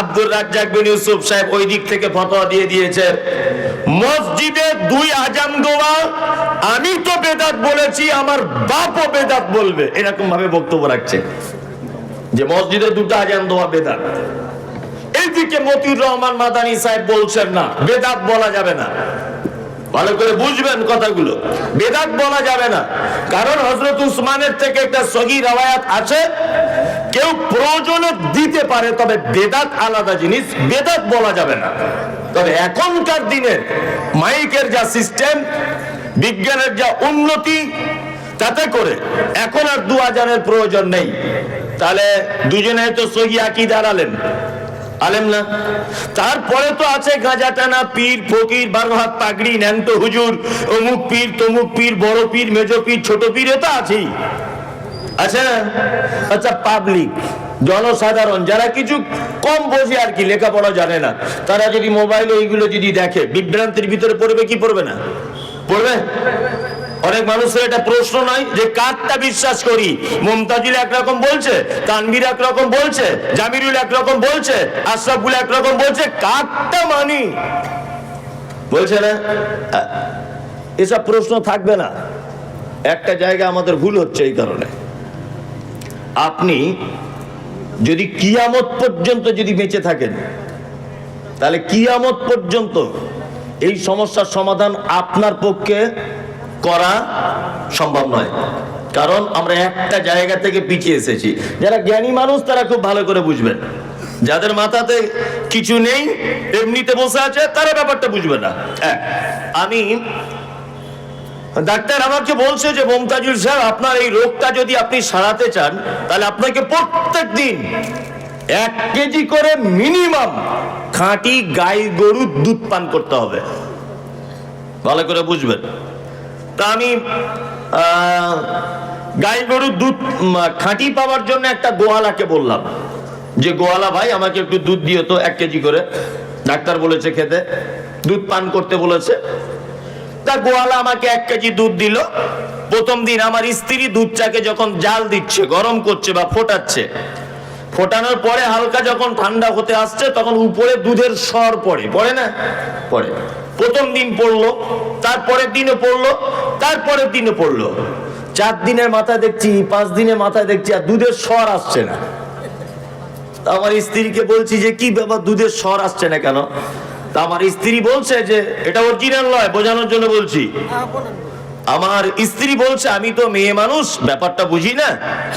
আব্দুর রাজ্জাক বিন ইউসুফ সাহেব ওই দিক থেকে ফতোয়া দিয়ে দিয়েছে, মসজিদে দুই আজান দেওয়া, আমি তো বেদাত বলেছি, আমার বাপও বেদাত বলবে। এরকম ভাবে বক্তব্য রাখছে যে মসজিদে দুটো আজান দেওয়া বেদাত। এইদিকে মতিউর রহমান মাদানী সাহেব বলছেন না, বেদাত বলা যাবে না। ভালো করে বুঝবেন কথাগুলো। বেদাত বলা যাবে না। কারণ হজরত উসমানের থেকে একটা সহি রাওয়ায়াত আছে। কেউ প্রয়োজনে দিতে পারে, তবে বেদাত আলাদা জিনিস, বেদাত বলা যাবে না। তবে এখনকার দিনের মাইকের যা সিস্টেম, বিজ্ঞানের যা উন্নতি, তাতে করে এখন আর দু হাজারের প্রয়োজন নেই। তাহলে দুজনে তো সহি একই দাঁড়ালেন আলেম না? তারপরে তো আছে গাঁজা টানা, পীর, ফকির বারো হাত পাগড়ি ন্যান্ত হুজুর, অমুক পীর, তমুক পীর, বড় পীর মেজ পীর, ছোট পীর, এ তো আছেই। আচ্ছা আচ্ছা পাবলিক জনসাধারণ, যারা কিছু কম বোঝে আর কি লেখাপড়া জানে না, তারা যদি মোবাইল ওইগুলো যদি দেখে, বিভ্রান্তির ভিতরে পড়বে কি পড়বে না? পড়বে? অনেক মানুষের এটা প্রশ্ন নয় যে কারটা বিশ্বাস করি। মমতাজুল একরকম বলছে, তানভীর একরকম বলছে, জামিরুল একরকম বলছে, আশরাফুল একরকম বলছে, কারটা মানি। বলছে না? এসব প্রশ্ন থাকবে না। একটা জায়গা আমাদের ভুল হচ্ছে এই কারণে। আপনি যদি কিয়ামত পর্যন্ত যদি বেঁচে থাকেন, তাহলে কিয়ামত পর্যন্ত এই সমস্যার সমাধান আপনার পক্ষে করা সম্ভব নয়। কারণ আমরা একটা জায়গা থেকে পিছিয়ে এসেছি। যারা জ্ঞানী মানুষ তারা খুব ভালো করে বুঝবেন যাদের মাথাতে কিছু নেই এমনিতে বসে আছে তারা ব্যাপারটা বুঝবে না। হ্যাঁ, আমি ডাক্তার আমাকে বলছে যে মমতাজুল সাহেব আপনার এই রোগটা যদি আপনি সারাতে চান তাহলে আপনাকে প্রত্যেক দিন এক কেজি করে মিনিমাম খাঁটি গাই গরুর দুধ পান করতে হবে। ভালো করে বুঝবেন। তা আমি গাই গরুর দুধ খাঁটি পাওয়ার জন্য একটা গোয়ালাকে বললাম। যে, গোয়ালা ভাই, আমাকে একটু দুধ দিও তো, এক কেজি করে। ডাক্তার বলেছে খেতে, দুধ পান করতে বলেছে। তা গোয়ালা আমাকে এক কেজি দুধ দিল। প্রথম দিন আমার স্ত্রী দুধটাকে যখন জাল দিচ্ছে, গরম করছে বা ফোটাচ্ছে, ফোটানোর পরে হালকা যখন ঠান্ডা হতে আসছে, তখন উপরে দুধের স্বর পড়ে। পড়ে না? পড়ে। প্রথম দিন পড়ল, তারপরের দিনে পড়ল, তারপরের দিনে পড়ল। চার দিনের মাথায় দেখছি, পাঁচ দিনের মাথায় দেখছি, আর দুধের স্বর আসছে না। আমার স্ত্রীকে বলছি যে, কি ব্যাপার, দুধের স্বর আসছে না কেন? তা আমার স্ত্রী বলছে যে, এটা অরিজিনাল নয়, বোঝানোর জন্য বলছি। আমার স্ত্রী বলছে, আমি তো মেয়ে মানুষ, ব্যাপারটা বুঝি না।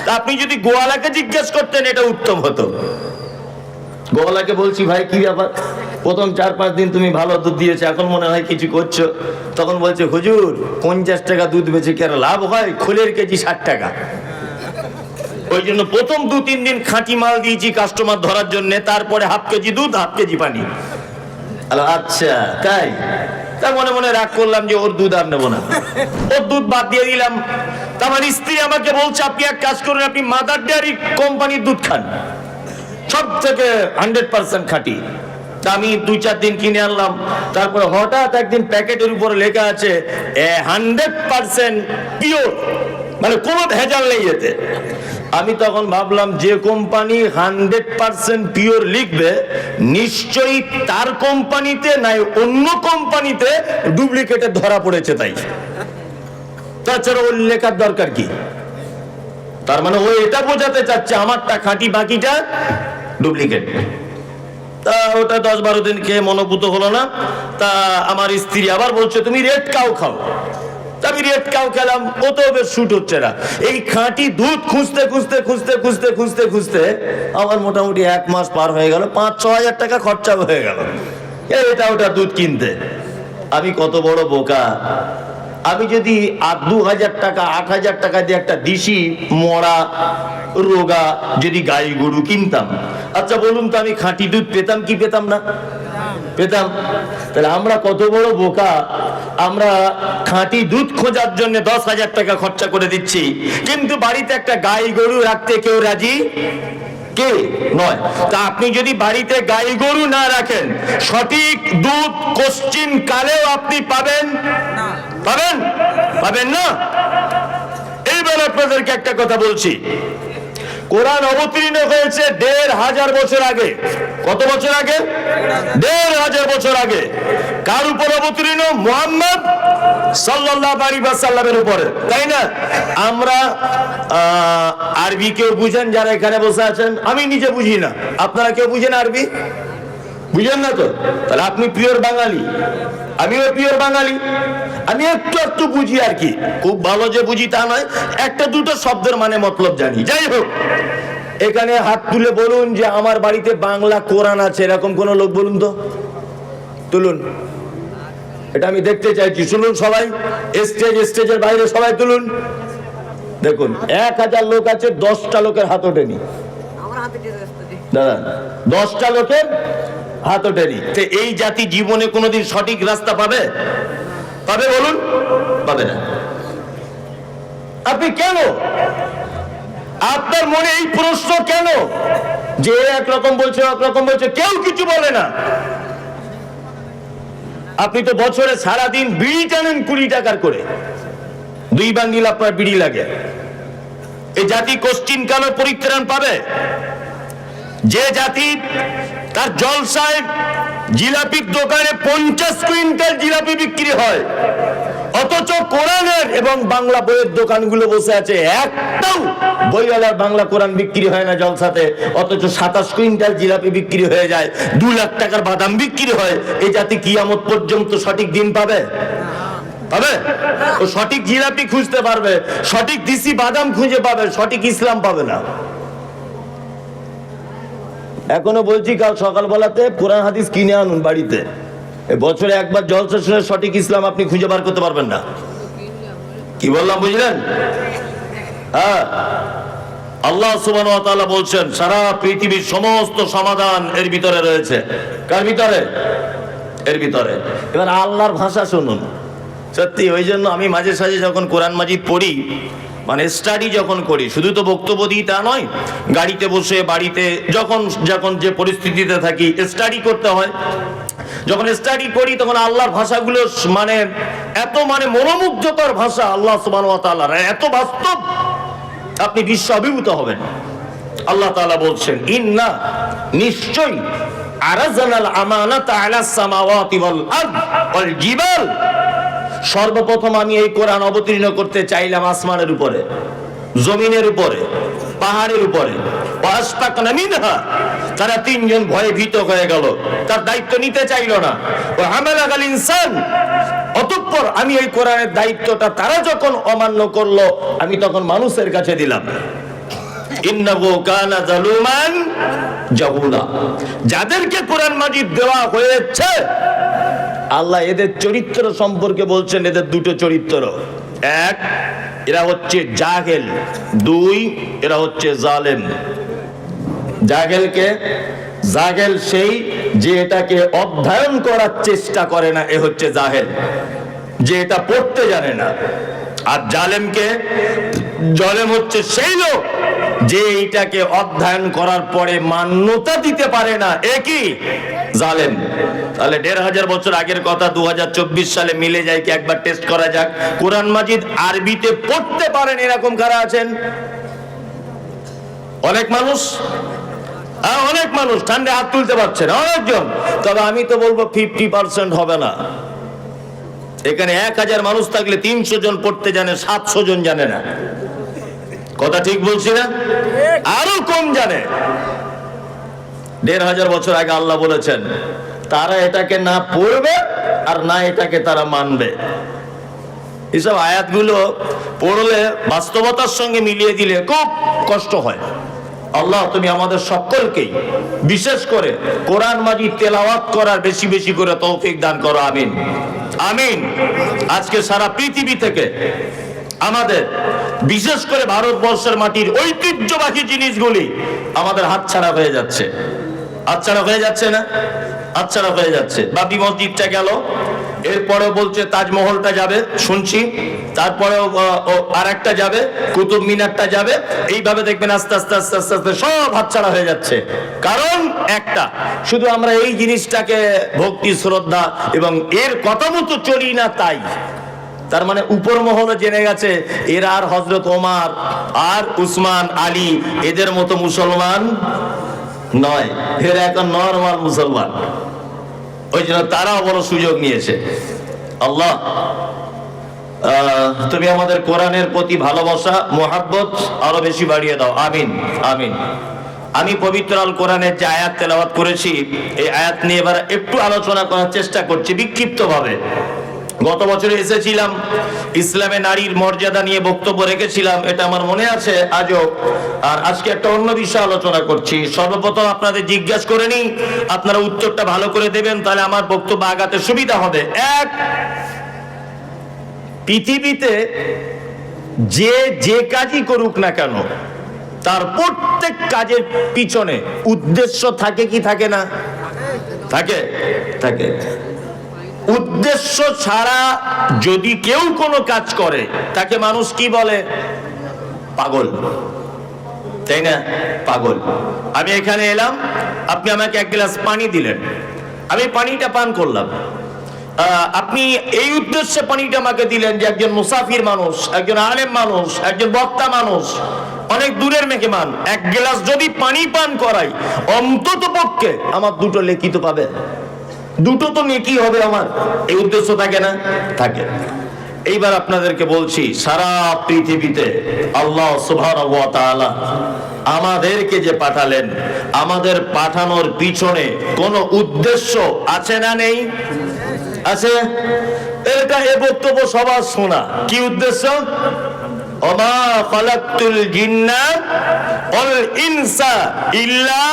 তা আপনি যদি গোয়ালাকে জিজ্ঞেস করতেন, এটা উত্তম হতো। গোয়ালাকে বলছি, ভাই, কি ব্যাপার? প্রথম চার পাঁচ দিন তুমি ভালো দুধ দিয়েছ, এখন মনে হয় কিছু করছ। তখন বলছে, হুজুর, পঞ্চাশ টাকা দুধ বেচে কি লাভ হয়? খোলের কেজি ষাট টাকা। ওই জন্য প্রথম দু, তিন দিন খাঁটি মাল দিয়েছি কাস্টমার ধরার জন্য, তারপরে হাফ কেজি দুধ হাফ কেজি পানি। আচ্ছা তাই? তার মনে মনে রাগ করলাম যে ওর দুধ আর নেব না। ওর দুধ বাদ দিয়ে দিলাম। আমার স্ত্রী আমাকে বলছে, আপনি এক কাজ করুন, আপনি মাদার ডেয়ারি কোম্পানির দুধ খান। সব থেকে হান্ড্রেড পার্সেন্ট খাঁটি। তা আমি দুই চার দিন কিনে আনলাম। তারপরে হঠাৎ একদিন প্যাকেটের উপরে লেখা আছে হান্ড্রেড পার্সেন্ট পিওর। মানে কোনো ভেজাল নেই এতে। আমি তখন ভাবলাম, যে কোম্পানি হান্ড্রেড পার্সেন্ট পিওর লিখবে, নিশ্চয়ই তার কোম্পানিতে নাই অন্য কোম্পানিতে ডুপ্লিকেটে ধরা পড়েছে তাই। তাছাড়া ওর লেখার দরকার কি? তার মানে ও এটা বোঝাতে চাচ্ছে, আমারটা খাঁটি বাকিটা ডুপ্লিকেট। তা ওটা দশ বারো দিন খেয়ে মনোভূত হলো না। তা আমার স্ত্রী আবার বলছে, তুমি রেড কাউ খাও। আমি রেড কাউ খেলাম, ও তো শুট হচ্ছে না। এই খাঁটি দুধ খুঁজতে খুঁজতে খুঁজতে খুঁজতে খুঁজতে খুঁজতে আমার মোটামুটি এক মাস পার হয়ে গেল, পাঁচ, ছ হাজার টাকা খরচা হয়ে গেল। এটা ওটা দুধ কিনতে। আমি কত বড় বোকা। আমি যদি আর দু হাজার টাকা, আট হাজার টাকা দিয়ে একটা দিশি মরা রোগা যদি গাই গরু কিনতাম আচ্ছা বলুন তো আমি খাঁটি দুধ পেতাম কি পেতাম না? পেতাম। তাহলে আমরা কত বড় বোকা? আমরা খাঁটি দুধ খোঁজার জন্য দশ হাজার টাকা খরচা করে দিচ্ছি। কিন্তু বাড়িতে একটা গাই গরু রাখতে কেউ রাজি? কে? নয়। তা আপনি যদি বাড়িতে গাই গরু না রাখেন, সঠিক দুধ কোশ্চিন কালেও আপনি পাবেন? পাবেন? পাবেন না? এইবার আপনাদেরকে একটা কথা বলছি। কোরআন অবতীর্ণ হয়েছে দেড় হাজার বছর আগে। কত বছর আগে? দেড় হাজার বছর আগে। কার উপর অবতীর্ণ? মোহাম্মদ সাল্লাল্লাহু আলাইহি ওয়াসাল্লামের উপরে। তাই না? আমরা আরবি কেউ বুঝেন? যারা এখানে বসে আছেন, আমি নিজে বুঝি না। আপনারা কেউ বুঝেন আরবি? বুঝেন না তো? তাহলে আপনি পিওর বাঙালি। আমিও পিওর বাঙালি। আমি একটু একটু বুঝি আর কি। খুব ভালো যে বুঝি তা নয় একটা দুটো শব্দের মানে মতলব জানি। যাই হোক এখানে হাত তুলে বলুন যে আমার বাড়িতে বাংলা কোরআন আছে এরকম কোন লোক বলুন তো। তুলুন। এটা আমি দেখতে চাইছি। শুনুন সবাই স্টেজ স্টেজের বাইরে সবাই তুলুন। দেখুন এক হাজার লোক আছে দশটা লোকের হাত ওঠেনি। দাদা দশটা লোকের হাত ওঠেনি। তো এই জাতি জীবনে কোনোদিন সঠিক রাস্তা পাবে? পাবে বলুন? পাবে না। আপনি কেন? আপনার মনে এই প্রশ্ন কেন? যে একরকম বলছে একরকম বলছে, কেউ কিছু বলে না। আপনি তো বছরে সারাদিন বিড়ি টানেন কুড়ি টাকার করে। দুই বান্ডিল আপনার বিড়ি লাগে। এই জাতি কোশ্চিন কেন পরিত্রাণ পাবে? যে জাতি তার জলসায় জিলাপির দোকানে পঞ্চাশ কুইন্টাল জিলাপি বিক্রি হয়। অথচ কোরআনের এবং বাংলা বইয়ের দোকানগুলো বসে আছে, একটাও বইওয়ালার বাংলা কোরআন বিক্রি হয় না জলসাতে। অথচ সাতাশ কুইন্টাল জিলাপি বিক্রি হয়ে যায়, দু লাখ টাকার বাদাম বিক্রি হয়। এই জাতি কিয়ামত পর্যন্ত সঠিক দিন পাবে? পাবে? ও সঠিক জিলাপি খুঁজতে পারবে, সঠিক দিসি বাদাম খুঁজে পাবে, সঠিক ইসলাম পাবে না। এখনও বলছি কাল সকালবেলাতে কোরআন হাদিস কিনে আনুন বাড়িতে। এ বছরে একবার জলসা সঠিক ইসলাম আপনি খুঁজে বার করতে পারবেন না। কি বললাম, বুঝলেন? হ্যাঁ। আল্লাহ ওয়া বলছেন, সারা পৃথিবীর সমস্ত সমাধান এর ভিতরে রয়েছে। কার ভিতরে? এর ভিতরে। এবার আল্লাহর ভাষা শুনুন। সত্যি, ওই জন্য আমি মাঝে সাঝে যখন কোরআন মাজিদ পড়ি মানে স্টাডি যখন করি, শুধু তো বক্তব্য দিই তা নয়, গাড়িতে বসে, বাড়িতে, যখন যখন যে পরিস্থিতিতে থাকি স্টাডি করতে হয়। যখন স্টাডি করি, তখন আল্লাহর ভাষাগুলো মানে এত মানে মনোমুগ্ধকর ভাষা আল্লাহ তাআলার। এত বাস্তব, আপনি বিশ্ব অভিভূত হবেন। আল্লাহ তাআলা বলছেন, ইন্না নিশ্চয় আরাজানাল আমানাতা আলাস সামাওয়াতি ওয়াল আরদ ওয়াল জিবাল সর্বপ্রথম আমি এই কোরআন অবতীর্ণ করতে চাইলাম আসমানের উপরে, জমিনের উপরে, পাহাড়ের উপরে। তারা তিনজন ভয়ে ভীত হয়ে গেল। তার দায়িত্ব নিতে চাইল না। ও ইনসান, অতঃপর আমি এই কোরআনের দায়িত্বটা তারা যখন অমান্য করল, আমি তখন মানুষের কাছে দিলাম। যাদেরকে কোরআন মাজিদ দেওয়া হয়েছে আল্লাহ এদের চরিত্র সম্পর্কে বলছেন এদের দুটো চরিত্র। এক, এরা হচ্ছে জাহেল। দুই, এরা হচ্ছে জালেম। জাগেলকে জাগেল সেই যে এটাকে অধ্যয়ন করার চেষ্টা করে না, এ হচ্ছে জাহেল। যে এটা পড়তে জানে না। আর জালেমকে জলেম হচ্ছে সেই লোক যে এইটাকে অধ্যয়ন করার পরে মান্যতা দিতে পারে না। একই জালেম। তাহলে দেড় হাজার বছর আগের কথা দু হাজার চব্বিশ সালে মিলে যায় কি একবার টেস্ট করা যাক। কোরআন মাজিদ আরবিতে পড়তে পারেন এরকম কারা আছেন? অনেক মানুষ? হ্যাঁ, অনেক মানুষ ঠান্ডা হাত তুলতে পারছেন অনেকজন। তবে আমি তো বলব ফিফটি পার্সেন্ট হবে না। এখানে এক হাজার মানুষ থাকলে তিনশো জন পড়তে জানে সাতশো জন জানে না। কথা ঠিক বলছি না? আরও কম জানে। দেড় হাজার বছর আগে আল্লাহ বলেছেন তারা এটাকে না পড়বে আর না এটাকে তারা মানবে। এসব আয়াতগুলো পড়লে বাস্তবতার সঙ্গে মিলিয়ে দিলে খুব কষ্ট হয়। আল্লাহ, তুমি আমাদের সকলকেই বিশেষ করে কোরআন মাজিদ তেলাওয়াত করার বেশি বেশি করে তৌফিক দান করো, আমিন। আমিন। আজকে সারা পৃথিবী থেকে আমাদের বিশেষ করে ভারতবর্ষের মাটির ঐতিহ্যবাহী জিনিসগুলি আমাদের হাতছাড়া হয়ে যাচ্ছে। হাতছাড়া হয়ে যাচ্ছে না? হাতছাড়া হয়ে যাচ্ছে। বাবরি মসজিদটা গেল। এরপরে বলছে, তাজমহলটা যাবে, শুনছি। তারপরে আর একটা যাবে, কুতুব মিনারটা যাবে। এইভাবে দেখবেন আস্তে আস্তে আস্তে আস্তে আস্তে সব হাতছাড়া হয়ে যাচ্ছে। কারণ একটা, শুধু আমরা এই জিনিসটাকে ভক্তি, শ্রদ্ধা এবং এর কথা মতো চলি না তাই। তার মানে উপর মহলে জেনে গেছে, এরা আর হজরত ওমার, আর উসমান আলী, এদের মতো মুসলমান নয়। এরা এখন নর্মাল মুসলমান। ওই জন্য তারাও বড় সুযোগ নিয়েছে। আল্লাহ তুমি আমাদের কোরআনের প্রতি ভালোবাসা, মোহাব্বত আরও বেশি বাড়িয়ে দাও। আমিন আমিন। আমি পবিত্র আল কোরআনের যে আয়াত তেলাওয়াত করেছি, এই আয়াত নিয়ে এবার একটু আলোচনা করার চেষ্টা করছি বিক্ষিপ্ত ভাবে গত বছরে এসেছিলাম, ইসলামে নারীর মর্যাদা নিয়ে বক্তব্য রেখেছিলাম, এটা আমার মনে আছে আজও। আর আজকে একটা অন্য বিষয় আলোচনা করছি। সর্বপ্রথম আপনাদের জিজ্ঞাসা করে নিই, আপনারা উত্তরটা ভালো করে দেবেন, তাহলে আমার বক্তব্য আগাতে সুবিধা হবে। এক, পৃথিবীতে যে যে কাজই করুক না কেন, তার প্রত্যেক কাজের পিছনে উদ্দেশ্য থাকে কি থাকে না? থাকে। থাকে। উদ্দেশ্য ছাড়া যদি কেউ কোনো কাজ করে, তাকে মানুষ কি বলে? পাগল। তাই না? পাগল। আমি এখানে এলাম, আপনি আমাকে এক গ্লাস পানি দিলেন। আমি পানিটা পান করলাম। আপনি এই উদ্দেশ্যে পানিটা আমাকে দিলেন যে একজন মুসাফির মানুষ, একজন আলেম মানুষ, একজন বক্তা মানুষ, অনেক দূরের মেহমান, এক গ্লাস যদি পানি পান করাই অন্তত পক্ষে আমার দুটো লিখিত পাবে দুটো তো নেকি হবে আমার। এই উদ্দেশ্য থাকে না? থাকে। এইবার আপনাদেরকে বলছি, সারা পৃথিবীতে আল্লাহ তাআলা আমাদেরকে যে পাঠালেন, আমাদের পাঠানোর পিছনে কোনো উদ্দেশ্য আছে না নেই? আছে? এটা এ বক্তব্য সবার শোনা। কি উদ্দেশ্য? খালাকতুল জিন্না ওয়াল ইনসা ইল্লা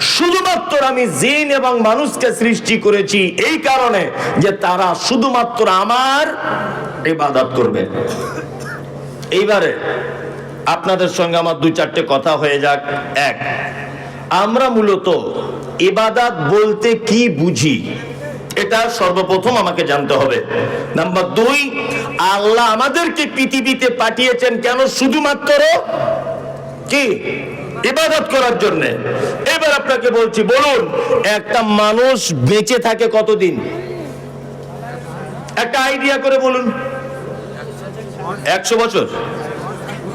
শুধুমাত্র আমি জিন এবং মানুষকে সৃষ্টি করেছি এই কারণে যে তারা শুধুমাত্র আমার ইবাদত করবে। এইবারে আপনাদের সঙ্গে আমার দুই চারটে কথা হয়ে যাক। এক, আমরা মূলত ইবাদাত বলতে কি বুঝি? এটা সর্বপ্রথম আমাকে জানতে হবে। নাম্বার দুই, আল্লাহ আমাদেরকে পৃথিবীতে পাঠিয়েছেন কেন শুধুমাত্র কি? ইবাদত করার জন্য। এবার আপনাকে বলছি, বলুন, একটা মানুষ বেঁচে থাকে কতদিন? একটা আইডিয়া করে বলুন। একশো বছর?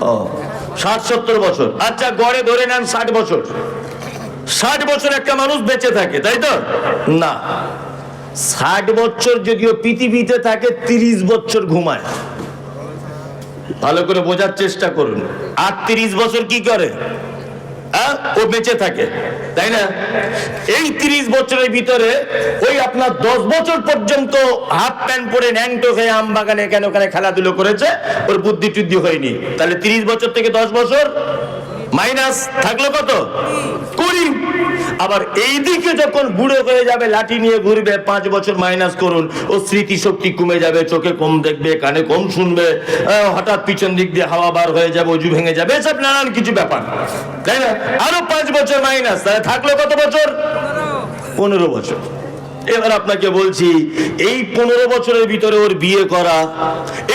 ও, ষাট, সত্তর বছর। আচ্ছা গড়ে ধরে নেন ষাট বছর। ষাট বছর একটা মানুষ বেঁচে থাকে, তাই তো? না। ষাট বছর যদিও পৃথিবীতে থাকে, তিরিশ বছর ঘুমায়। ভালো করে বোঝার চেষ্টা করুন। আর তিরিশ বছর কি করে? হ্যাঁ? ও বেঁচে থাকে, তাই না? এই তিরিশ বছরের ভিতরে ওই আপনার দশ বছর পর্যন্ত হাফ প্যান্ট পরে ন্যাংটো হয়ে আম বাগানে কেন ওখানে খেলাধুলো করেছে? ওর বুদ্ধি টুদ্ধি হয়নি। তাহলে তিরিশ বছর থেকে দশ বছর মাইনাস থাকল কত? কুড়ি। আবার এই দিকে যখন বুড়ো হয়ে যাবে, লাঠি নিয়ে ঘুরবে, পাঁচ বছর মাইনাস করুন, ও স্মৃতি শক্তি কমে যাবে, চোখে কম দেখবে, কানে কম শুনবে হঠাৎ পিছন দিক দিয়ে হাওয়া বার হয়ে যাবে, অজু ভেঙে যাবে, এসব নানান কিছু ব্যাপার। তাই না? আরও পাঁচ বছর মাইনাস, তাহলে থাকল কত বছর? পনেরো বছর। এবার আপনাকে বলছি, এই পনেরো বছরের ভিতরে ওর বিয়ে করা,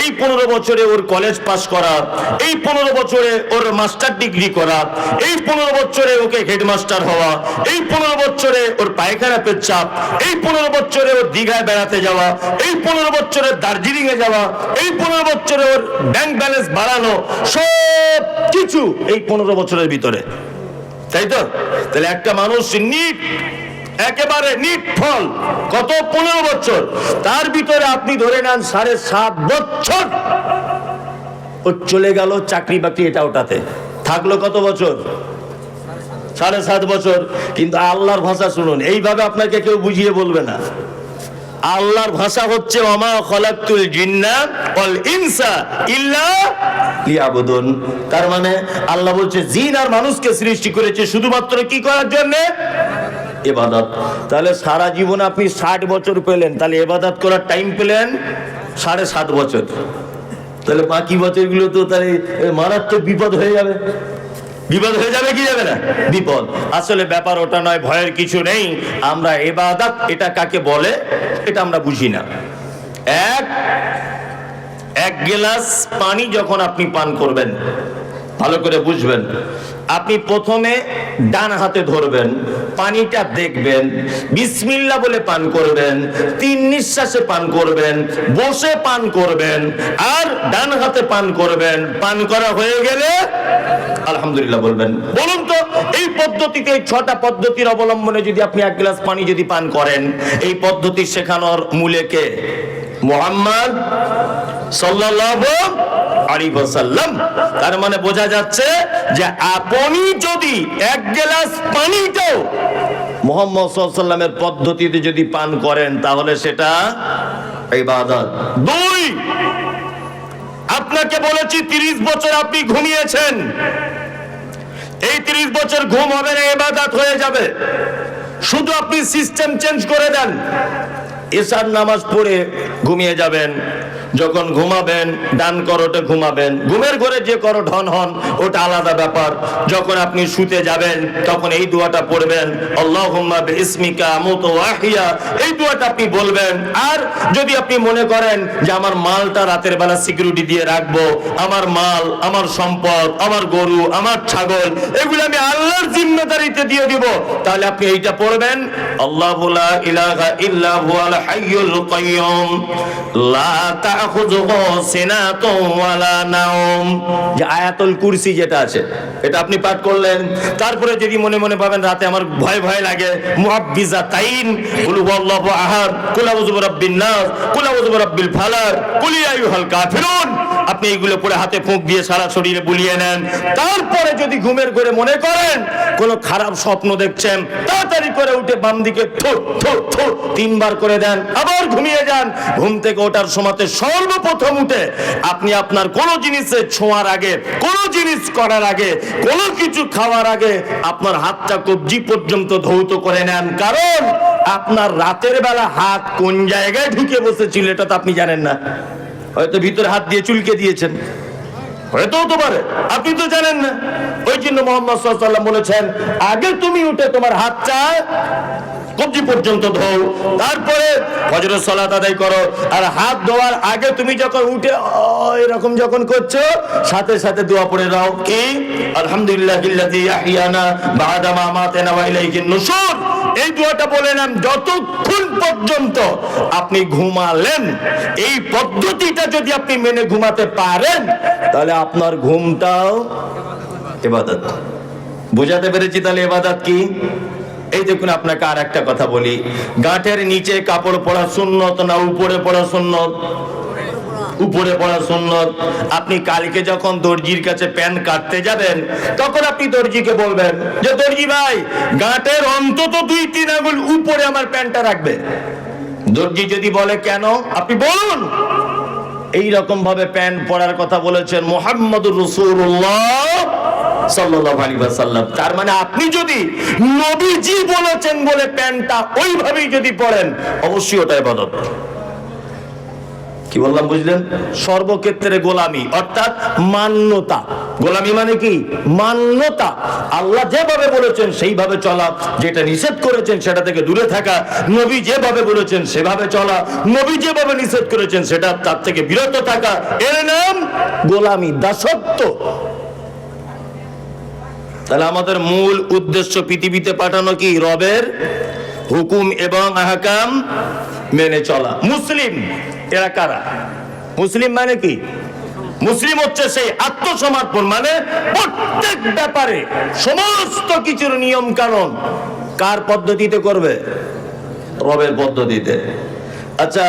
এই পনেরো বছরে ওর কলেজ পাস করা, এই পনেরো বছরে ওর মাস্টার ডিগ্রি করা, এই পনেরো বছরে ওকে হেডমাস্টার হওয়া, এই পনেরো বছরে ওর পায়খানা পেচ্ছাপ এই পনেরো বছরে ওর দীঘায় বেড়াতে যাওয়া, এই পনেরো বছরে দার্জিলিং এ যাওয়া, এই পনেরো বছরে ওর ব্যাংক ব্যালেন্স বাড়ানো, সব কিছু এই পনেরো বছরের ভিতরে। তাই তো? তাহলে একটা মানুষ নিট একেবারে নিট ফল কত পনেরো বছর? তার ভিতরে আপনি ধরে নেন সাড়ে সাত বছর। ও চলে গেল চাকরি বাকরি এটা ওটাতে। থাকল কত বছর? সাড়ে সাত বছর। কিন্তু আল্লাহর ভাষা শুনুন, এইভাবে আপনাকে কেউ বুঝিয়ে বলবে না। আল্লাহর ভাষা হচ্ছে অমা ইনসা তার মানে আল্লাহ বলছে, জিন আর মানুষকে সৃষ্টি করেছে শুধুমাত্র কি করার জন্য? এবাদত। তাহলে সারা জীবন আপনি ষাট বছর পেলেন, তাহলে এবাদত করার টাইম পেলেন সাড়ে সাত বছর। তাহলে বাকি বছরগুলো তো তাহলে মারাত্মক বিপদ হয়ে যাবে। বিপদ হয়ে যাবে কি যাবে না? বিপদ। আসলে ব্যাপার ওটা নয়, ভয়ের কিছু নেই। আমরা এবাদত, এটা কাকে বলে? এটা আমরা বুঝি না। এক এক গ্লাস পানি যখন আপনি পান করবেন ভালো করে বুঝবেন। আপনি প্রথমে ডান হাতে ধরবেন, পানিটা দেখবেন, বিসমিল্লা বলে পান করবেন, তিন নিঃশ্বাসে পান করবেন, বসে পান করবেন, আর ডান হাতে পান করবেন। পান করা হয়ে গেলে আলহামদুলিল্লাহ বলবেন। বলুন তো, এই পদ্ধতিতে এই ছটা পদ্ধতির অবলম্বনে যদি আপনি এক গ্লাস পানি যদি পান করেন, এই পদ্ধতি শেখানোর মূলে কে? মোহাম্মদ সাল্লাল্লাহু ওয়াসাল্লাম। তার মানে বোঝা যাচ্ছে যে আপনি যদি এক গ্লাস পানিটাও মোহাম্মদ সাল্লামের পদ্ধতিতে যদি পান করেন, তাহলে সেটা ইবাদত। দুই, আপনাকে বলেছি তিরিশ বছর আপনি ঘুমিয়েছেন। এই তিরিশ বছর ঘুম হবে না এবাদাত হয়ে যাবে। শুধু আপনি সিস্টেম চেঞ্জ করে দেন। এসার নামাজ পড়ে ঘুমিয়ে যাবেন। যখন ঘুমাবেন, ডান করোটে ঘুমাবেন। ঘুমের ঘরে যে করো ঢন হন, ওটা আলাদা ব্যাপার। যখন আপনি শুতে যাবেন, তখন এই দোয়াটা পড়বেন, আল্লাহুম্মা আহিয়া এই দোয়াটা আপনি বলবেন। আর যদি আপনি মনে করেন যে আমার মালটা রাতের বেলা সিকিউরিটি দিয়ে রাখব, আমার মাল, আমার সম্পদ, আমার গরু, আমার ছাগল, এগুলো আমি আল্লাহর জিম্মেদারিতে দিয়ে দিব, তাহলে আপনি এইটা পড়বেন, আল্লাহু ইলাহা ইল্লা হুয়াল হাইয়ুল কাইয়ুম, লা তাখুযুহু সিনাতুন ওয়ালা নাওম। যে আয়াতুল কুরসি যেটা আছে, এটা আপনি পাঠ করলেন। তারপরে যদি মনে মনে পাবেন রাতে আমার ভয় ভয় লাগে মুআব্বিজাতাইন কুল হুয়াল্লাহু আহাদ, কুল আউযু বিরাব্বিন নাস, কুল আউযু বিরাব্বিল ফালাক, কুল ইয়া আইয়ুহাল কাফিরুন। আপনি এগুলো পরে হাতে ফুঁক দিয়ে সারা শরীরে বুলিয়ে নেন। তারপরে যদি ঘুমের ঘরে মনে করেন, কোনো খারাপ স্বপ্ন দেখছেন, তাড়াতাড়ি করে উঠে বাম দিকে তিনবার করে দেন, আবার ঘুমিয়ে যান। ঘুম থেকে ওঠার সময়তে সর্বপ্রথম উঠে আপনি আপনার কোনো জিনিসে ছোঁয়ার আগে, কোনো জিনিস করার আগে, কোনো কিছু খাওয়ার আগে আপনার হাতটা কবজি পর্যন্ত ধৌত করে নেন। কারণ আপনার রাতের বেলা হাত কোন জায়গায় ঢুকে বসেছিল, এটা তো আপনি জানেন না। হয়তো ভিতরে হাত দিয়ে চুলকে দিয়েছেন। হয়তো হতে পারে। আপনি তো জানেন না। ওই জন্য মোহাম্মদ বলেছেন, আগে তুমি উঠে তোমার হাতটা কবজি পর্যন্ত ধো তারপরে ফজরের সালাত আদায় করো। আর হাত ধোয়ার আগে তুমি যখন উঠে এরকম যখন করছ, সাথে সাথে দোয়া পড়ে দাও কি? আলহামদুলিল্লাহ ইল্লাযী ইয়াহইয়ানা বা'দা মা মাতানা ওয়া ইলাইহিন নুশুর এই দোয়াটা বলে নেন, যতক্ষণ পর্যন্ত আপনি ঘুমালেন, এই পদ্ধতিটা যদি আপনি মেনে ঘুমাতে পারেন, তাহলে আপনার ঘুমটাও এবাদত। বোঝাতে পেরেছি তাহলে এবাদত কি? এই দেখুন আপনাকে আর একটা কথা বলি। গাঁটের নিচে কাপড় পরা সুন্নত না উপরে পড়া সুন্নত? উপরে পড়া সুন্নত। আপনি কালকে যখন দর্জির কাছে প্যান কাটতে যাবেন, তখন আপনি দর্জিকে বলবেন যে, দর্জি ভাই, গাঁটের অন্তত দুই, তিন আঙুল উপরে আমার প্যান্টটা রাখবে। দর্জি যদি বলে, কেন? আপনি বলুন। এই রকম ভাবে প্যান্ট পরার কথা বলেছেন মোহাম্মদুর রসুল্লাহ তার মানে আপনি যদি নবীজি বলেছেন বলে প্যান্টটা ওইভাবেই যদি পরেন অবশ্যই ওটা কি বললাম, বুঝলেন? সর্বক্ষেত্রে গোলামি, অর্থাৎ মান্যতা। গোলামি মানে কি? মান্যতা। আল্লাহ যেভাবে বলেছেন সেইভাবে চলা, যেটা নিষেধ করেছেন সেটা থেকে দূরে থাকা। নবী যেভাবে বলেছেন সেভাবে চলা, নবী যেভাবে নিষেধ করেছেন সেটা তার থেকে বিরত থাকা। এর নাম গোলামি, দাসত্ব। তাহলে আমাদের মূল উদ্দেশ্য পৃথিবীতে পাঠানো কি? রবের হুকুম এবং আহকাম মেনে চলা। মুসলিম, এরা কারা? মুসলিম মানে কি? মুসলিম হচ্ছে সেই আত্মসমর্পণ মানে প্রত্যেক ব্যাপারে সমস্ত কিছুর নিয়ম কানুন কার পদ্ধতিতে করবে? রবের পদ্ধতিতে। আচ্ছা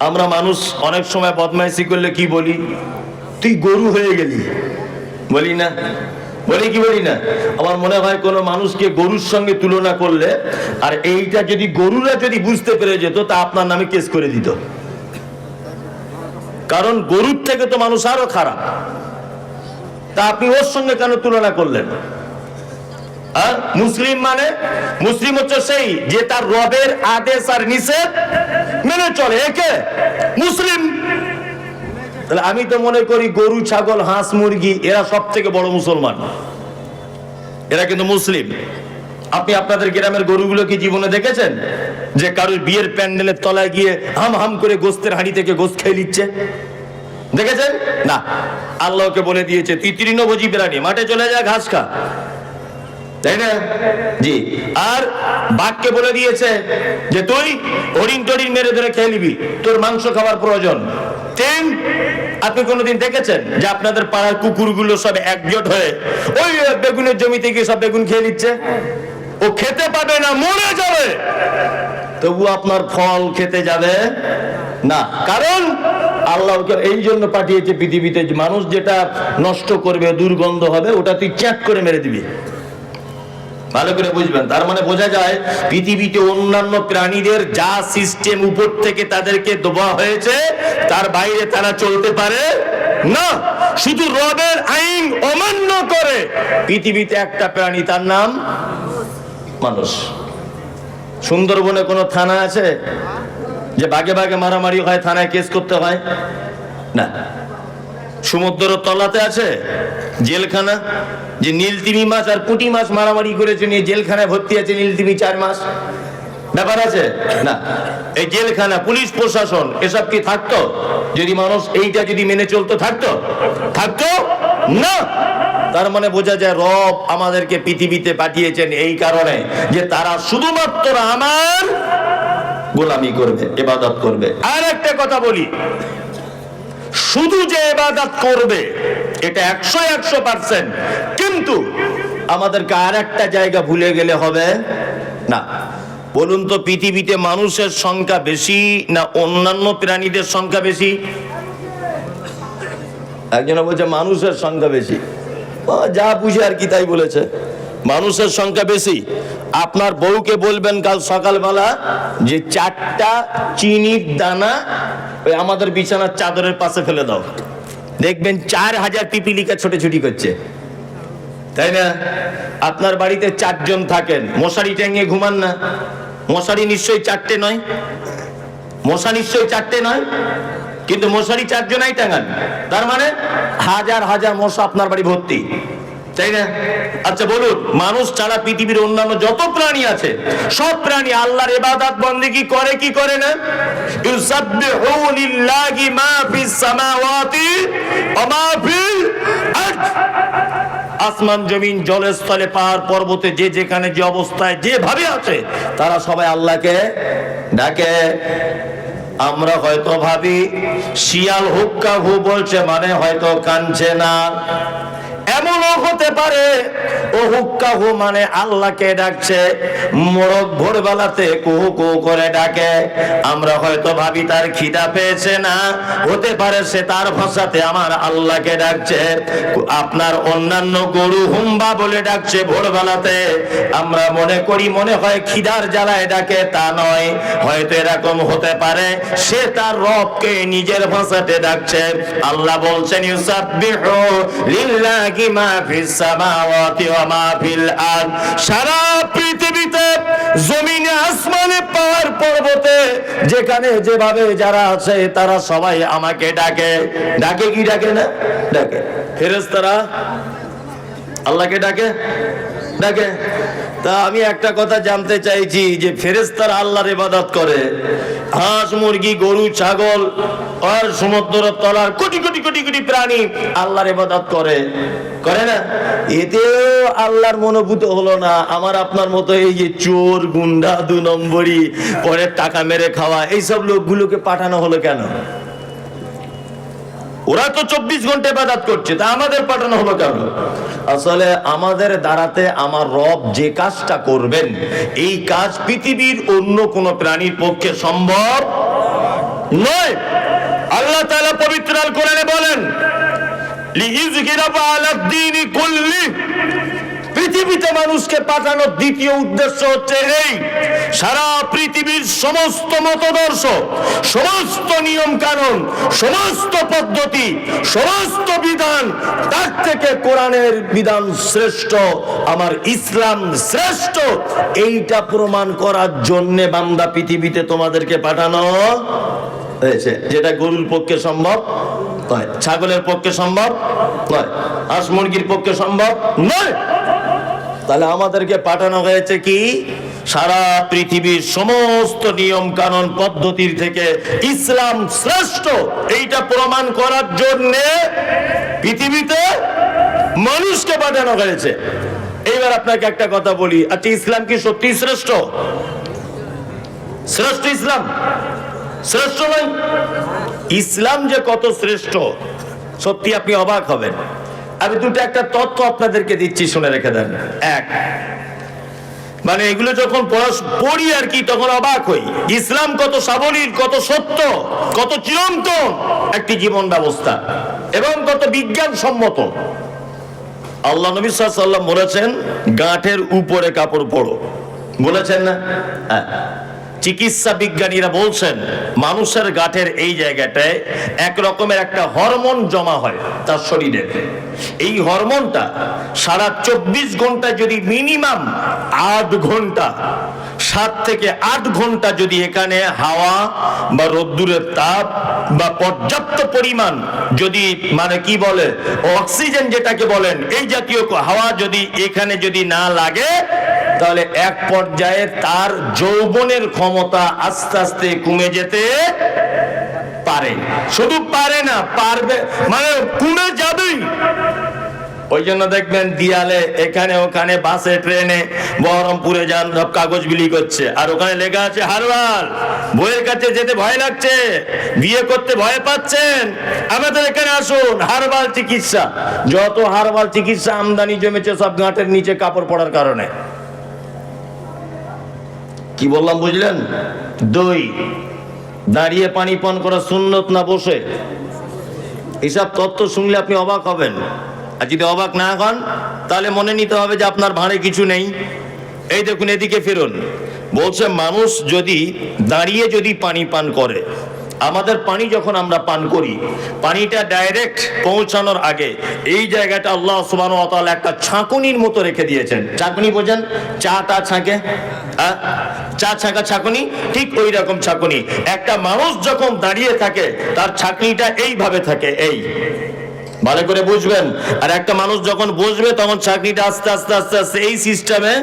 আমরা মানুষ অনেক সময় বদমাইশি করলে কি বলি? তুই গরু হয়ে গেলি। বলি না? বলি কি বলি না? আমার মনে হয় কোনো মানুষকে গরুর সঙ্গে তুলনা করলে, আর এইটা যদি গরুরা যদি বুঝতে পেরে যেত, তা আপনার নামে কেস করে দিত। কারণ গরুর থেকে তো মানুষ আরও খারাপ। তা আপনি ওর সঙ্গে কেন তুলনা করলেন? আর মুসলিম মানে? মুসলিম হচ্ছে সেই যে তার রবের আদেশ আর নিষেধ মেনে চলে। একে? মুসলিম তাহলে আমি তো মনে করি গরু, ছাগল, হাঁস, মুরগি, এরা সব থেকে বড় মুসলমান। এরা কিন্তু মুসলিম। আপনি আপনাদের গ্রামের গরুগুলো কি জীবনে দেখেছেন? যে কারোর বিয়ের প্যান্ডেলের তলায় গিয়ে হাম হাম করে গোস্তের হাঁড়ি থেকে গোস্ত খেয়ে নিচ্ছে? দেখেছেন? না। আল্লাহকে বলে দিয়েছে, তুই তৃণভোজী প্রাণী, মাঠে চলে যা, ঘাস খা। তাই না? জি। আর বাঘকে বলে দিয়েছে যে, তুই হরিণ টরিন মেরে ধরে খেয়ে নিবি, তোর মাংস খাওয়ার প্রয়োজন। তিন আপনি কোনোদিন দেখেছেন যে আপনাদের পাড়ার কুকুরগুলো সব একজোট হয়ে ওই বেগুনের জমিতে গিয়ে সব বেগুন খেয়ে নিচ্ছে? ও খেতে পাবে না, মরে যাবে। তবু আপনার ফল খেতে যাবে না। কারণ আল্লাহ এই জন্য পাঠিয়েছে পৃথিবীতে মানুষ যেটা নষ্ট করবে, দুর্গন্ধ হবে, ওটা তুই চ্যাট করে মেরে দিবি। ভালো করে বুঝবেন। তার মানে বোঝা যায়, পৃথিবীতে অন্যান্য প্রাণীদের যা সিস্টেম উপর থেকে তাদেরকে দেওয়া হয়েছে, তার বাইরে তারা চলতে পারে না। শুধু রবের আইন অমান্য করে। পৃথিবীতে একটা প্রাণী, তার নাম মানুষ। সুন্দরবনে কোনো থানা আছে? যে বাগে বাগে মারামারি হয়, থানায় কেস করতে হয়? না। সমুদ্র তলাতে আছে? জেলখানা? যে নীলতিমি মাছ আর পুঁটি মাছ মারামারি করেছে, নিয়ে জেলখানায় ভর্তি আছে নীলতিমি চার মাস। ব্যাপার আছে? না। এই জেলখানা, পুলিশ, প্রশাসন, এসব কি থাকতো? যদি মানুষ এইটা যদি মেনে চলতো, থাকতো? থাকতো? না। তার মানে বোঝা যায় রব আমাদেরকে পৃথিবীতে পাঠিয়েছেন এই কারণে যে তারা শুধুমাত্র আমার গোলামি করবে, এবাদত করবে। আর একটা কথা বলি। শুধু যে এবাদত করবে, এটা একশো একশো পার্সেন্ট কিন্তু আমাদেরকে আর একটা জায়গা ভুলে গেলে হবে, না, বলুন তো পৃথিবীতে মানুষের সংখ্যা বেশি না অন্যান্য প্রাণীদের সংখ্যা বেশি? একজন বলছে মানুষের সংখ্যা বেশি। যা বুঝে আর কি তাই বলেছে। মানুষের সংখ্যা বেশি। আপনার বউকে বলবেন কাল সকালবেলা যে চারটা চিনির দানা ওই আমাদের বিছানার চাদরের পাশে ফেলে দাও। দেখবেন চার হাজার পিপিলিকা ছোটাছুটি করছে। তাই না? আপনার বাড়িতে চারজন থাকেন। মশারি টাঙিয়ে ঘুমান না। মশারি নিশ্চয়ই চারটে নয়। মশা নিশ্চয়ই চারটে নয়। কিন্তু মশারি চারজনাই টাঙান। তার মানে হাজার হাজার মশা আপনার বাড়ি ভর্তি। তাই না? আচ্ছা বলুন, মানুষ ছাড়া পৃথিবীর অন্যান্য যত প্রাণী আছে, সব প্রাণী আল্লাহর ইবাদত বন্দেগী করে, কি করে না? ইউসাব্বিহু লিল্লাহি মা ফিস সামাওয়াতি ওয়া মা ফিল আসমান, জমিন, জলস্থলে, পাহাড়, পর্বতে, যে যেখানে যে অবস্থায়, যেভাবে আছে, তারা সবাই আল্লাহকে ডাকে। আমরা হয়তো ভাবি, শিয়াল হুক্কা হু বলছে মানে হয়তো কানছে না। এমনও হতে পারে ও হুক্কা হু মানে আল্লাহকে ডাকছে, মোরগ ভোরবেলাতে কুহু কুহু করে ডাকে। আমরা হয়তো ভাবি তার খিদা পেয়েছে না, হতে পারে সে তার ভাষাতে আমার আল্লাহকে ডাকছে। আপনার অন্যান্য গরু হুম্বা বলে ডাকছে ভোরবেলাতে। আমরা মনে করি, মনে হয় খিদার জ্বালায় ডাকে, তা নয়। হয়তো এরকম হতে পারে, সে তার রবকে নিজের ভাষাতে ডাকছে। আল্লাহ বলছেন, ইউসাব্বিহু লিল্লাহি মা ফিস সামাওয়াতি ওয়া মা ফিল সারা পৃথিবীতে জমিনে আসমানে পার পর্বতে, যেখানে যেভাবে যারা আছে, তারা সবাই আমাকে ডাকে। ডাকে কি ডাকে না? ডাকে। ফেরেশতারা আল্লাহকে ডাকে? ডাকে। তা আমি একটা কথা জানতে চাইছি যে ফেরেস্তার আল্লাহর ইবাদত করে। হাঁস, মুরগি, গরু, ছাগল, আর সমুদ্র তলার কোটি কোটি কোটি কোটি প্রাণী আল্লাহর ইবাদত করে। করে না? এতেও আল্লাহর মনোভূত হলো না। আমার আপনার মতো এই যে চোর, গুন্ডা, দু নম্বরই পরে টাকা মেরে খাওয়া, এইসব লোকগুলোকে পাঠানো হলো কেন? ওরা তো চব্বিশ ঘণ্টা ইবাদত করছে, তা আমাদের পাঠানো হলো কেন? আসলে আমাদের দ্বারাতে আমার রব যে কাজটা করবেন, এই কাজ পৃথিবীর অন্য কোন প্রাণীর পক্ষে সম্ভব নয়। আল্লাহ তাআলা পবিত্র আল কোরআনে বলেন লিইযহিরাহু আলা দ্বীনি পৃথিবীতে মানুষকে পাঠানোর দ্বিতীয় উদ্দেশ্য হচ্ছে এই। সারা পৃথিবীর সমস্ত মতদর্শ, সমস্ত নিয়ম কানুন সমস্ত পদ্ধতি, সমস্ত বিধান, তার থেকে কোরআনের বিধান শ্রেষ্ঠ, আমার ইসলাম শ্রেষ্ঠ। এইটা প্রমাণ করার জন্য বান্দা পৃথিবীতে তোমাদেরকে পাঠানো হয়েছে। যেটা গরুর পক্ষে সম্ভব নয়, ছাগলের পক্ষে সম্ভব নয়, হাঁস মুরগির পক্ষে সম্ভব নয়। তাহলে আমাদেরকে পাঠানো হয়েছে কি? সারা পৃথিবীর সমস্ত নিয়ম কানুন পদ্ধতির থেকে ইসলাম শ্রেষ্ঠ। এইটা প্রমাণ করার জন্য পৃথিবীতে মানুষকে পাঠানো হয়েছে। এইবার আপনাকে একটা কথা বলি। আচ্ছা ইসলাম কি সত্যি শ্রেষ্ঠ? শ্রেষ্ঠ ইসলাম? শ্রেষ্ঠ নয়। ইসলাম যে কত শ্রেষ্ঠ, সত্যি আপনি অবাক হবেন। আমি দুটো একটা তথ্য আপনাদেরকে দিচ্ছি, শুনে রেখে দেন। এক মানে এগুলো যখন পড়ি আর কি, তখন অবাক হই। ইসলাম কত সাবলীল, কত সত্য, কত চিরন্তন একটি জীবন ব্যবস্থা, এবং কত বিজ্ঞানসম্মত। আল্লাহ নবী সাল্লাম বলেছেন, গাঁটের উপরে কাপড় পরো বলেছেন না? হ্যাঁ। চিকিৎসা বিজ্ঞানীরা বলছেন, মানুষের গাঠের এই জায়গাটায় এক রকমের একটা হরমোন জমা হয় তার শরীরে। এই হরমোনটা সারা চব্বিশ ঘণ্টা যদি মিনিমাম আধ ঘণ্টা সাত থেকে আট ঘণ্টা যদি এখানে হাওয়া বা রোদ্দুরের তাপ বা পর্যাপ্ত পরিমাণ যদি মানে কি বলে, অক্সিজেন যেটাকে বলেন, এই জাতীয় হাওয়া যদি এখানে যদি না লাগে, তাহলে এক পর্যায়ে তার যৌবনের ক্ষমতা আস্তে আস্তে কমে যেতে পারে। শুধু পারে না, পারবে মানে কমে যাবেই। ওই জন্য দেখবেন দিয়ালে এখানে ওখানে বাসে, ট্রেনে বহরমপুরে যান, সব কাগজ বিলি করছে। আর ওখানে লেখা আছে হারবাল বইয়ের কাছে যেতে ভয় লাগছে, বিয়ে করতে ভয় পাচ্ছেন। আমাদের এখানে আসুন হারবাল চিকিৎসা। যত হারবাল চিকিৎসা আমদানি জমেছে, সব গাঁটের নিচে কাপড় পড়ার কারণে। কি বললাম, বুঝলেন? দই, দাঁড়িয়ে পানি পান করা সুন্নত না বসে? এইসব তত্ত্ব শুনলে আপনি অবাক হবেন। আর যদি অবাক না হন, তাহলে মনে নিতে হবে যে আপনার ভাঁড়ে কিছু নেই। এই দেখুন, এদিকে ফেরুন। বলছে, মানুষ যদি দাঁড়িয়ে যদি পানি পান করে, আমাদের পানি যখন আমরা পান করি, পানিটা ডাইরেক্ট পৌঁছানোর আগে এই জায়গাটা আল্লাহ সুবান একটা ছাঁকুনির মতো রেখে দিয়েছেন। ছাঁকুনি বোঝেন? চা টা ছাঁকে? চা ছাঁকা ছাঁকুনি? ঠিক ওই রকম ছাঁকুনি। একটা মানুষ যখন দাঁড়িয়ে থাকে, তার ছাঁকনিটা এইভাবে থাকে, এই। ভালো করে বুঝবেন। আর একটা মানুষ যখন বসবে তখন চাকরিটা আস্তে আস্তে আস্তে আস্তে এই সিস্টেমে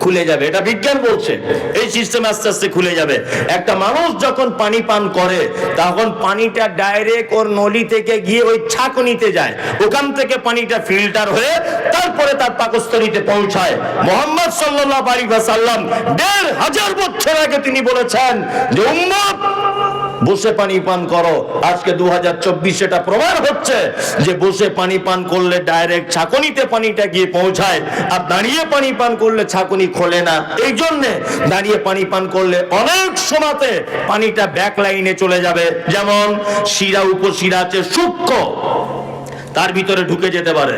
খুলে যাবে। এটা বিজ্ঞান বলছে। এই সিস্টেমে আস্তে আস্তে খুলে যাবে। একটা মানুষ যখন পানি পান করে, তখন পানিটা ডাইরেক্ট ওর নলি থেকে গিয়ে ওই ছাকনিতে যায়। ওখান থেকে পানিটা ফিল্টার হয়ে তারপরে তার পাকস্থলীতে পৌঁছায়। মোহাম্মদ সাল্লাল্লাহু আলাইহি ওয়াসাল্লাম দেড় হাজার বছর আগে তিনি বলেছেন যে, উম্মত বসে পানি পান করো। আজকে দু হাজার এটা প্রমাণ হচ্ছে যে বসে পানি পান করলে ডাইরেক্ট ছাকনিতে পানিটা গিয়ে পৌঁছায়, আর দাঁড়িয়ে পানি পান করলে ছাকনি খোলে না। এই জন্যে দাঁড়িয়ে পানি পান করলে অনেক সময়তে পানিটা ব্যাক লাইনে চলে যাবে। যেমন শিরা উপশিরা আছে সূক্ষ্ম, তার ভিতরে ঢুকে যেতে পারে।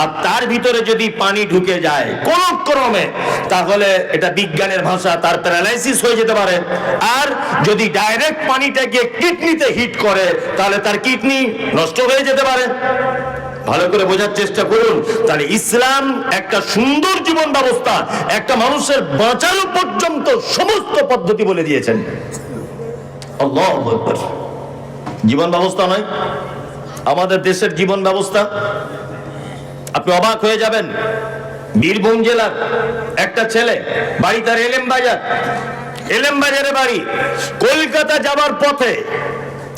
আর তার ভিতরে যদি পানি ঢুকে যায় কোন ক্রমে, তাহলে এটা বিজ্ঞানের ভাষা, তার প্যারালাইসিস হয়ে যেতে পারে। আর যদি ডাইরেক্ট পানিটা গিয়ে কিডনিতে হিট করে, তাহলে তার কিডনি নষ্ট হয়ে যেতে পারে। ভালো করে বোঝার চেষ্টা করুন। তাহলে ইসলাম একটা সুন্দর জীবন ব্যবস্থা, একটা মানুষের বাঁচানো পর্যন্ত সমস্ত পদ্ধতি বলে দিয়েছেন। জীবন ব্যবস্থা নয়, আমাদের দেশের জীবন ব্যবস্থা আপনি অবাক হয়ে যাবেন। বীরভূম জেলার একটা ছেলে, বাড়ি তার এলেম বাজার। এলেম বাজারে বাড়ি। কলকাতা যাবার পথে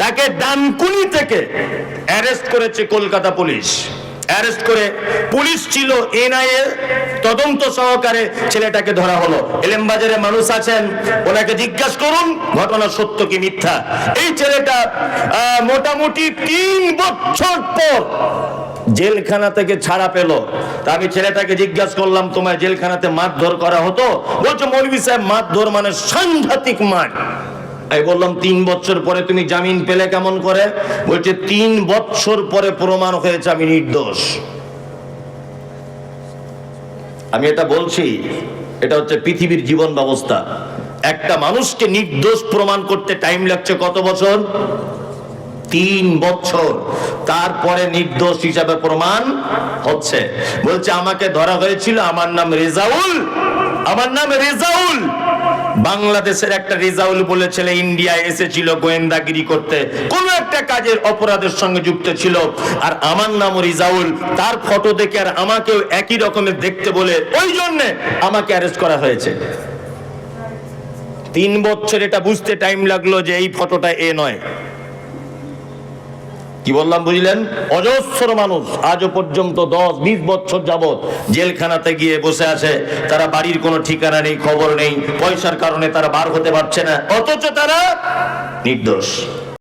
তাকে ডানকুনি থেকে অ্যারেস্ট করেছে কলকাতা পুলিশ। অ্যারেস্ট করে পুলিশ ছিল এনআইএ, তদন্ত সহকারে ছেলেটাকে ধরা হলো। এলেম বাজারে মানুষ আছেন, ওনাকে জিজ্ঞাসা করুন, ঘটনা সত্য কি মিথ্যা? এই ছেলেটা মোটামুটি তিন বছর পর জেলখানা থেকে ছাড়া পেল। তা আমি ছেলেটাকে জিজ্ঞাসা করলাম, তোমায় জেলখানাতে মারধর করা হতো? বলছে, মৌলভী সাহেব, মারধর মানে সাংঘাতিক মার। আমি বললাম, তিন বছর পরে তুমি জামিন পেলে কেমন করে? বলছে, তিন বছর পরে প্রমাণ হয়েছে আমি নির্দোষ। আমি এটা বলছি, এটা হচ্ছে পৃথিবীর জীবন ব্যবস্থা। একটা মানুষকে নির্দোষ প্রমাণ করতে টাইম লাগছে কত বছর? তিন বছর। তারপরে নির্দোষ হিসাবে প্রমাণ হচ্ছে। বলছে, আমাকে ধরা হয়েছিল আমার নাম রেজাউল। আমার নাম রেজাউল। বাংলাদেশের একটা রেজাউল বলে ছেলে ইন্ডিয়া এসেছিল গোয়েন্দাগিরি করতে। কোন একটা কাজের অপরাধের সঙ্গে যুক্ত ছিল। আর আমার নামও রিজাউল। তার ফটো দেখে আর আমাকেও একই রকমের দেখতে বলে ওই জন্য আমাকে অ্যারেস্ট করা হয়েছে। তিন বছর এটা বুঝতে টাইম লাগল যে এই ফটোটা এ নয়। কি বললাম, বুঝলেন? অজস্র মানুষ আজও পর্যন্ত দশ বিশ বছর যাবৎ জেলখানাতে গিয়ে বসে আছে। তারা বাড়ির কোনো ঠিকানা নেই, খবর নেই, পয়সার কারণে তারা বার হতে পারছে না। অথচ তারা নির্দোষ।